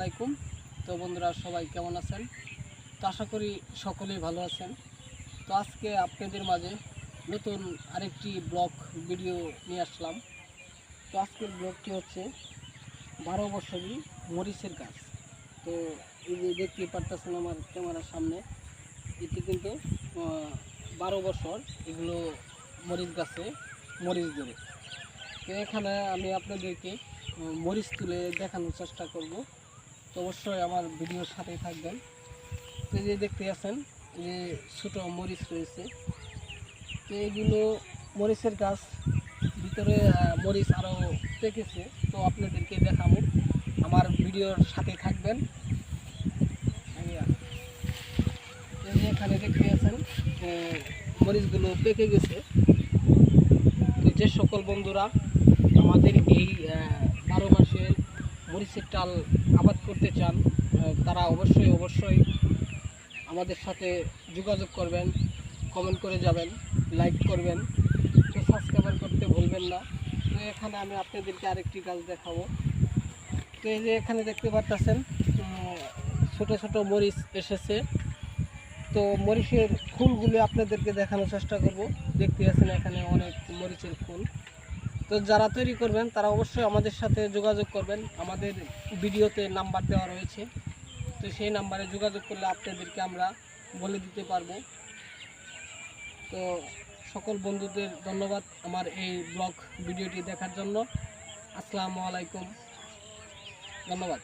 আলাইকুম। তো বন্ধুরা, সবাই কেমন আছেন? তো আশা করি সকলেই ভালো আছেন। তো আজকে আপনাদের মাঝে নতুন আরেকটি ব্লগ ভিডিও নিয়ে আসলাম। তো আজকের ব্লগটি হচ্ছে বারো বছরই মরিচের গাছ। তো এই যে দেখতে পারতেছেন আমার ক্যামেরার সামনে, এটি কিন্তু বারো বছর এগুলো মরিচ গাছে মরিচ ধরে। তো এখানে আমি আপনাদেরকে মরিচ তুলে দেখানোর চেষ্টা করব। অবশ্যই আমার ভিডিওর সাথেই থাকবেন। এই যে দেখতে আছেন যে ছোটো মরিচ রয়েছে। তো এগুলো মরিচের গাছ ভিতরে মরিচ আরও পেকেছে, তো আপনাদেরকে দেখাবো। আমার ভিডিওর সাথে থাকবেন। এখানে দেখতে আছেন মরিচগুলো পেকে গেছে। তো যে সকল বন্ধুরা, আমাদের এই বারো মাসের মরিচের টাল আবাদ করতে চান তারা অবশ্যই অবশ্যই আমাদের সাথে যোগাযোগ করবেন কমেন্ট করে যাবেন লাইক করবেন। তো সাবস্ক্রাইবার করতে ভুলবেন না। তো এখানে আমি আপনাদেরকে আরেকটি গাছ দেখাবো। তো এই যে এখানে দেখতে পাচ্ছেন ছোট ছোট মরিচ এসেছে। তো মরিচের ফুলগুলো আপনাদেরকে দেখানোর চেষ্টা করব। দেখতে আছেন এখানে অনেক মরিচের ফুল। তো যারা তৈরি করবেন, তারা অবশ্যই আমাদের সাথে যোগাযোগ করবেন। আমাদের ভিডিওতে নাম্বার দেওয়া রয়েছে। তো সেই নাম্বারে যোগাযোগ করলে আপনাদেরকে আমরা বলে দিতে পারব। তো সকল বন্ধুদের ধন্যবাদ আমার এই ব্লগ ভিডিওটি দেখার জন্য। আসসালামু আলাইকুম। ধন্যবাদ।